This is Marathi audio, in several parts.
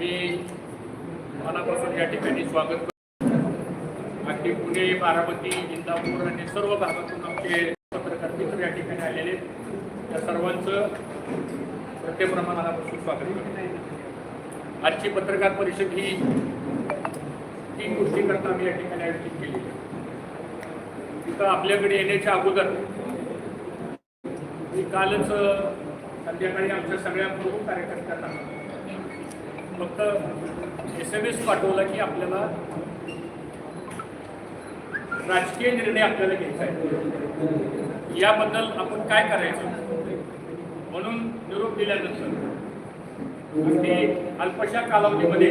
मी मनापासून या ठिकाणी स्वागत करतो. अगदी पुणे बारामती इंदापूर आणि सर्व भागातून आमचे पत्रकार मित्र या ठिकाणी आलेले आहेत. त्या सर्वांचं प्रत्येप्रमाणे मनापासून स्वागत करतो. आजची पत्रकार परिषद ही तीन गोष्टीकरता आम्ही या ठिकाणी आयोजित केली तिथं आपल्याकडे येण्याच्या अगोदर मी कालच संध्याकाळी आमच्या सगळ्या प्रमुख कार्यकर्त्यांना फक्त एस एम एस पाठवला की आपल्याला राजकीय निर्णय आपल्याला घ्यायचा आहे. याबद्दल आपण काय करायचं? म्हणून निरोप दिल्यानंतर अगदी अल्पशा कालावधीमध्ये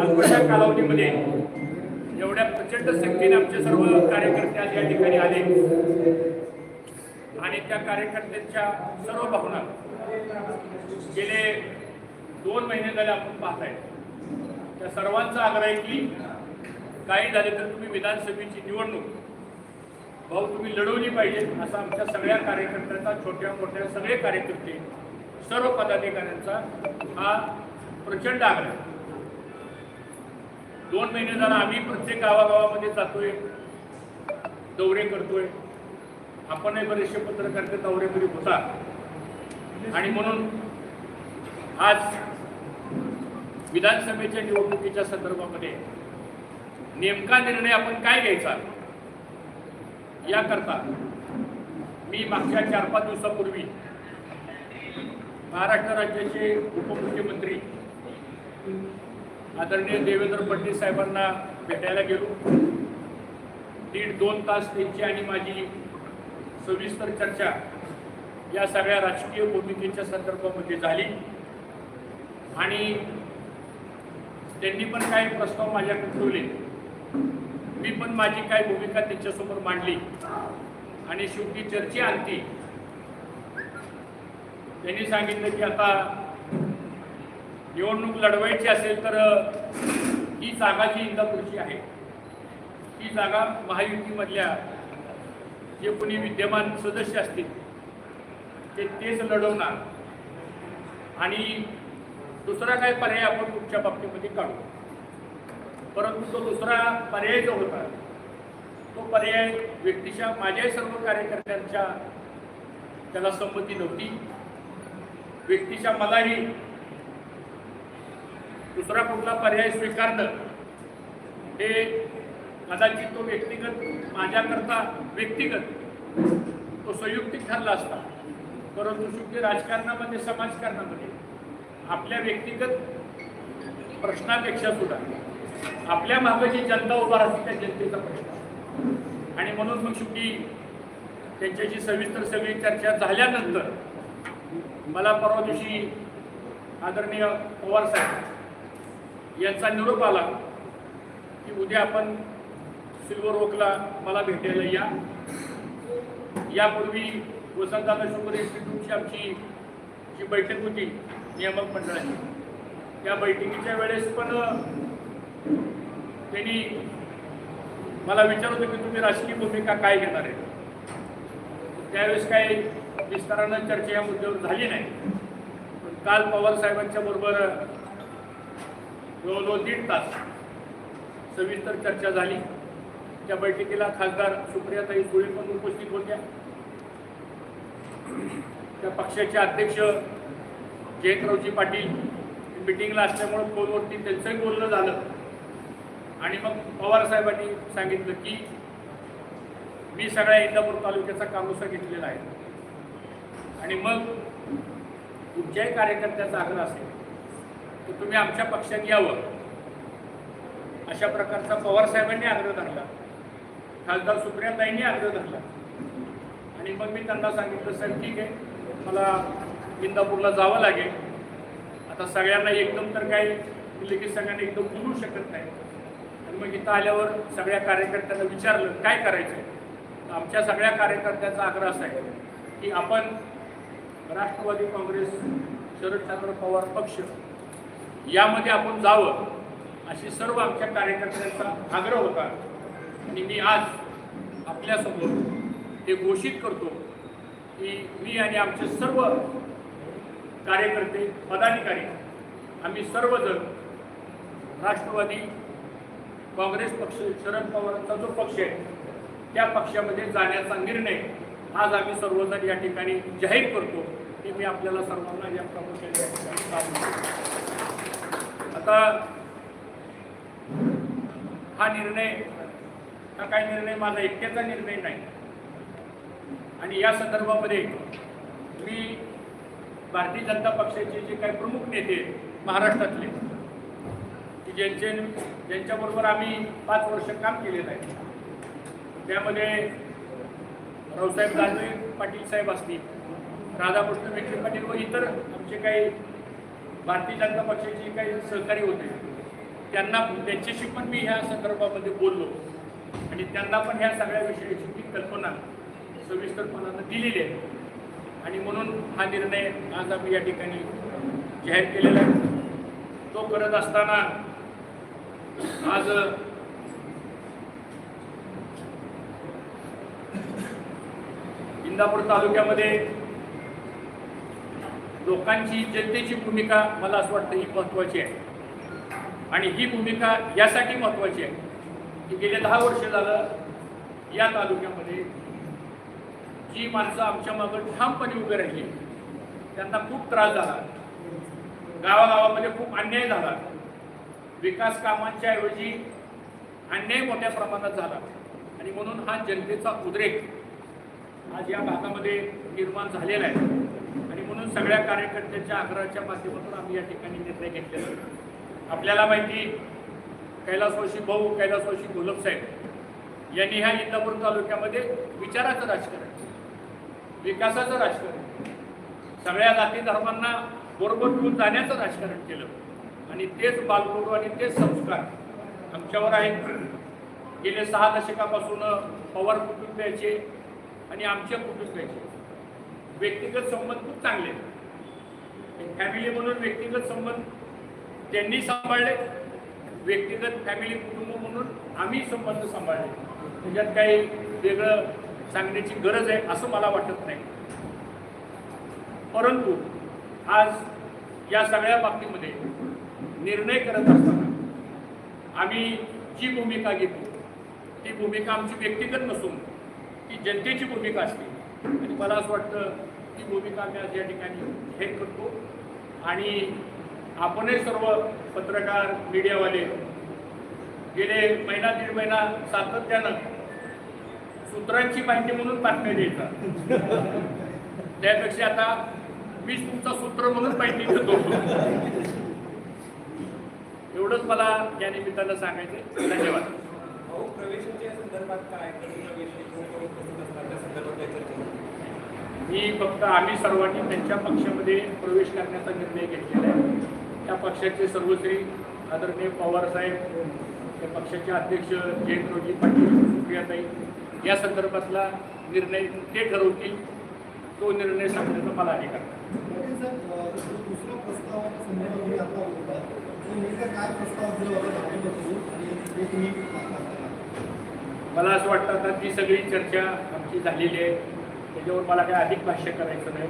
अल्पशा कालावधीमध्ये एवढ्या प्रचंड संख्येने आमचे सर्व कार्यकर्ते आज या ठिकाणी आले. आणि त्या कार्यकर्त्यांच्या सर्व भावना गेले दोन महिने झाले आपण पाहताय. त्या सर्वांचा आग्रह आहे की काही झाले तर तुम्ही विधानसभेची निवडणूक भाऊ तुम्ही लढवली पाहिजे असा आमच्या सगळ्या कार्यकर्त्यांचा छोट्या मोठ्या सगळे कार्यकर्ते सर्व पदाधिकाऱ्यांचा हा प्रचंड आग्रह दोन महिने झाला आम्ही प्रत्येक गावागावामध्ये जातोय दौरे करतोय. आपणही बरेचसे पत्रकार दौरे करीत होता. आणि म्हणून आज विधानसभेच्या निवडणुकीच्या संदर्भामध्ये नेमका निर्णय आपण काय घ्यायचा? याकरता मी मागच्या चार पाच दिवसापूर्वी महाराष्ट्र राज्याचे उपमुख्यमंत्री आदरणीय देवेंद्र फडणवीस साहेबांना भेटायला गेलो. दीड दोन तास त्यांची आणि माझी सविस्तर चर्चा या सगळ्या राजकीय भूमिकेच्या संदर्भामध्ये झाली. आणि त्यांनी पण काही प्रस्ताव माझ्याकडे ठेवले. मी पण माझी काय भूमिका त्यांच्यासमोर मांडली. आणि शेवटी चर्चा आणती त्यांनी सांगितलं की आता निवडणूक लढवायची असेल तर ही जागा जी इंदापूरची आहे ही जागा महायुतीमधल्या जे कोणी विद्यमान सदस्य असतील ते तेच लढवणार. आणि दुसरा काय पर्याय आपण तुमच्या बाबतीमध्ये काढू. परंतु तो दुसरा पर्याय जो होता तो पर्याय व्यक्तीच्या माझ्याही सर्व कार्यकर्त्यांच्या त्याला संमती नव्हती. व्यक्तीच्या मलाही दुसरा कुठला पर्याय स्वीकारणं हे कदाचित तो व्यक्तिगत माझ्याकरता व्यक्तिगत तो संयुक्तिक ठरला असता. परंतु शेवटी राजकारणामध्ये समाजकारणामध्ये आपल्या व्यक्तिगत प्रश्नापेक्षा सुद्धा आपल्या मागं जी जनता उभा राहते त्या जनतेचा प्रश्न आणि म्हणून मग शेवटी त्यांच्याशी सविस्तर सगळी चर्चा झाल्यानंतर मला परवा दिवशी आदरणीय पवार साहेब यांचा निरोप आला की उद्या आपण सिल्वर ओकला मला भेटायला या. यापूर्वी वसंतदादा शुगर इन्स्टिट्यूटची आमची जी बैठक होती नियामक मंडळाची त्या बैठकीच्या वेळेस पण त्यांनी मला विचारत होतं की तुम्ही राजकीय भूमिका काय घेणार आहे? त्यावेळेस काही विस्तारानं चर्चा या मुद्द्यावर झाली नाही. पण काल पवार साहेबांच्या बरोबर जवळजवळ दीड तास सविस्तर चर्चा झाली. त्या बैठकीला खासदार सुप्रियाताई सुळे पण उपस्थित होत्या. त्या पक्षाचे अध्यक्ष जयंतरावजी पाटील मिटिंगला असल्यामुळं फोनवरती त्यांचंही बोलणं झालं. आणि मग पवार साहेबांनी सांगितलं की मी सगळ्या इंदापूर तालुक्याचा कामोसा घेतलेला आहे. आणि मग कुठच्याही कार्यकर्त्याचा आग्रह असेल तर तुम्ही आमच्या पक्षात यावं. अशा प्रकारचा पवार साहेबांनी आग्रह धरला. खासदार सुप्रियाताईंनी आग्रह धरला. आणि मग मी त्यांना सांगितलं सर ठीक आहे. मला इंदापूरला जावं लागेल. आता सगळ्यांना एकदम तर काय मी सगळ्यांना एकदम बोलू शकत नाही. आणि मग इथं आल्यावर सगळ्या कार्यकर्त्यांना विचारलं काय करायचं आहे आमच्या सगळ्या कार्यकर्त्यांचा आग्रह असा आहे की आपण राष्ट्रवादी काँग्रेस शरदचंद्र पवार पक्ष यामध्ये आपण जावं अशी सर्व आमच्या कार्यकर्त्यांचा आग्रह होता. आणि मी आज आपल्यासमोर हे घोषित करतो की मी आणि आमचे सर्व कार्यकर्ते पदाधिकारी आम्ही सर्वजण राष्ट्रवादी काँग्रेस पक्ष शरद पवारांचा जो पक्ष आहे त्या पक्षामध्ये जाण्याचा निर्णय आज आम्ही सर्वजण या ठिकाणी जाहीर करतो ते मी आपल्याला सर्वांना या प्रामुख्याने या ठिकाणी आता हा निर्णय हा काही निर्णय? माझा एकट्याचा निर्णय नाही. आणि या संदर्भामध्ये मी भारतीय जनता पक्षाचे जे काही प्रमुख नेते महाराष्ट्रातले की ज्यांचे ज्यांच्याबरोबर आम्ही पाच वर्ष काम केलेलं आहे. त्यामध्ये रावसाहेब दानवे पाटील साहेब असतील राधाकृष्ण विखे पाटील व इतर आमचे काही भारतीय जनता पक्षाचे काही सहकारी होते त्यांना त्यांच्याशी पण मी ह्या संदर्भामध्ये बोललो. आणि त्यांना पण ह्या सगळ्या विषयाची ती कल्पना सविस्तरपणानं दिलेली आहे. आणि म्हणून हा निर्णय आज आम्ही या ठिकाणी जाहीर केलेला आहे. तो करत असताना आज इंदापूर तालुक्यामध्ये लोकांची जनतेची भूमिका मला असं वाटतं ही महत्त्वाची आहे. आणि ही भूमिका यासाठी महत्त्वाची आहे की गेले दहा वर्ष झालं या तालुक्यामध्ये जी माणसं आमच्या मागं ठामपणे उभे राहिली त्यांना खूप त्रास झाला. गावागावामध्ये खूप अन्याय झाला. विकास कामांच्या ऐवजी अन्याय मोठ्या प्रमाणात झाला. आणि म्हणून हा जनतेचा उद्रेक आज या भागामध्ये निर्माण झालेला आहे. आणि म्हणून सगळ्या कार्यकर्त्यांच्या आग्रहाच्या माध्यमातून आम्ही या ठिकाणी निर्णय घेतलेला आपल्याला माहिती कैलासवासी भाऊ कैलासवासी घोलप साहेब यांनी ह्या इंदापूर तालुक्यामध्ये विचाराचं राजकारण विकासाचं राजकारण. सगळ्या जाती धर्मांना बरोबर घेऊन जाण्याचं राजकारण केलं. आणि तेच बालगुरू आणि तेच संस्कार आमच्यावर आहेत. गेले सहा दशकापासून पवार कुटुंबियाचे आणि आमच्या कुटुंबियाचे. व्यक्तिगत संबंध खूप चांगले फॅमिली म्हणून व्यक्तिगत संबंध त्यांनी सांभाळले. व्यक्तिगत फॅमिली कुटुंब म्हणून आम्ही संबंध सांभाळले. त्याच्यात काही वेगळं सांगण्याची गरज आहे असं मला वाटत नाही. परंतु आज या सगळ्या बाबतीमध्ये निर्णय करत असताना आम्ही जी भूमिका घेतो ती भूमिका आमची व्यक्तिगत नसून ती जनतेची भूमिका असते आणि मला असं वाटतं ती भूमिका आम्ही आज या ठिकाणी हे करतो. आणि आपणही सर्व पत्रकार मीडियावाले गेले महिना दीड महिना सातत्यानं सूत्रांची माहिती म्हणून बातम्या द्यायचा त्यापेक्षा आता मीच तुमचा सूत्र म्हणून माहिती देतो. एवढंच मला या निमित्तानं सांगायचं धन्यवाद? मी फक्त आम्ही सर्वांनी त्यांच्या पक्षामध्ये प्रवेश करण्याचा निर्णय घेतलेला आहे. त्या पक्षाचे सर्वश्री आदरणीय पवार साहेब त्या पक्षाचे अध्यक्ष जयंतरावजी पाटील सुप्रियाताई या संदर्भातला निर्णय ते ठरवतील तो निर्णय सांगण्याचा मला अधिकार आहे. दुसरा प्रस्ताव संदर्भात मी आता होता तो नेमका काय प्रस्ताव दिला होता दाखवलं आणि ते तुम्ही मागता मला असं वाटतं आता ती सगळी चर्चा आमची झालेली आहे. त्याच्यावर मला काही अधिक भाष्य करायचं नाही.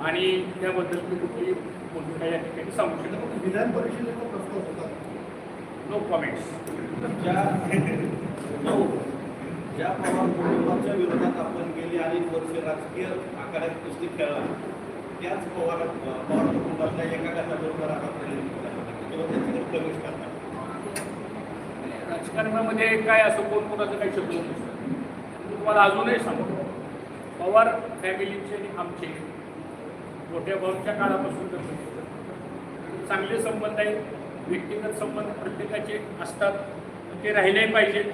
आणि त्याबद्दल मी कुठली भूमिका या ठिकाणी सांगू शकतो विधान परिषदेचा प्रस्ताव होता. नो कॉमेंट्स ज्या पवार विरोधात आपण गेली अनेक वर्ष राजकीय आखाड्यात कुस्ती खेळला त्याच पवार पवार कुटुंबातल्या एका गटाबरोबर आता प्रवेश किंवा त्यांच्याकडे प्रवेश करतात. राजकारणामध्ये काय असं कोण कोणाचं काही शब्द नसतं तुम्हाला अजूनही सांगतो पवार फॅमिलीचे आणि आमचे मोठ्या भाऊच्या काळापासून चांगले संबंध आहेत व्यक्तिगत संबंध प्रत्येकाचे असतात ते राहिलेही पाहिजेत.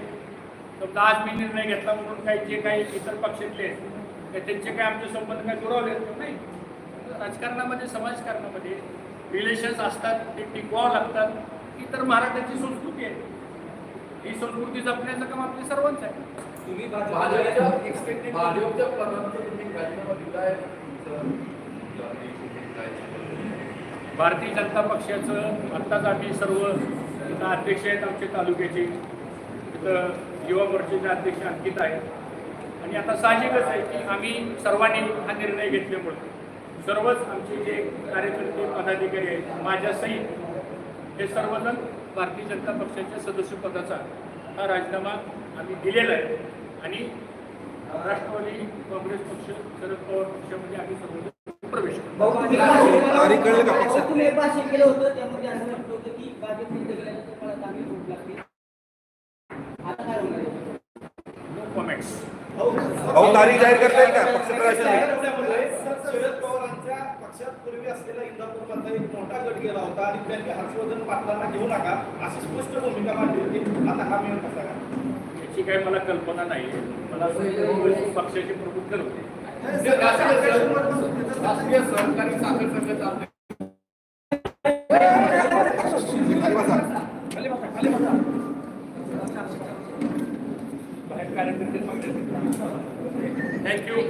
समजा आज मी निर्णय घेतला म्हणून काही जे काही इतर पक्षातले आहेत त्यांचे काही आमचे संबंध काय दुरावले नाही. राजकारणामध्ये समाजकारणामध्ये रिलेशन्स असतात ते टिकवावं लागतात. ही तर महाराष्ट्राची संस्कृती आहे. ही संस्कृती जपण्याचं काम आपल्या सर्वांचं आहे. तुम्ही भाजपच्या भाजपच्या भारतीय जनता पक्षाचं आत्ताच आम्ही सर्व अध्यक्ष आहेत आमचे तालुक्याचे. तिथं युवा मोर्चाचे अध्यक्ष अंकित आहेत. आणि आता साहजिकच आहे की आम्ही सर्वांनी हा निर्णय घेतल्यामुळे सर्वच आमचे जे कार्यकर्ते पदाधिकारी आहेत माझ्या सहित हे सर्वजण भारतीय जनता पक्षाच्या सदस्यपदाचा हा राजीनामा आम्ही दिलेला आहे. आणि राष्ट्रवादी काँग्रेस पक्ष शरद पवार पक्षामध्ये आम्ही सर्वजण प्रवेश केलं होतं त्यामध्ये असं म्हटलं होतं की भाजप युद्ध केल्यानंतर मला चांगली झोप लागते आता काय होणार आहे? नो कॉमेंट्स भाऊ तारीख जाहीर करता येईल का? पक्ष पवारांच्या पक्षात पूर्वी असलेला इंदापूर मधला एक मोठा गट गेला होता आणि त्यांनी हर्षवर्धन पाटलांना घेऊ नका अशी स्पष्ट भूमिका मांडली होती. आता हा मिळून कसा का याची काही मला कल्पना नाही. मला असं पक्षाचे प्रमुख ठरवते सहकारी साखर संघाचा Thank you.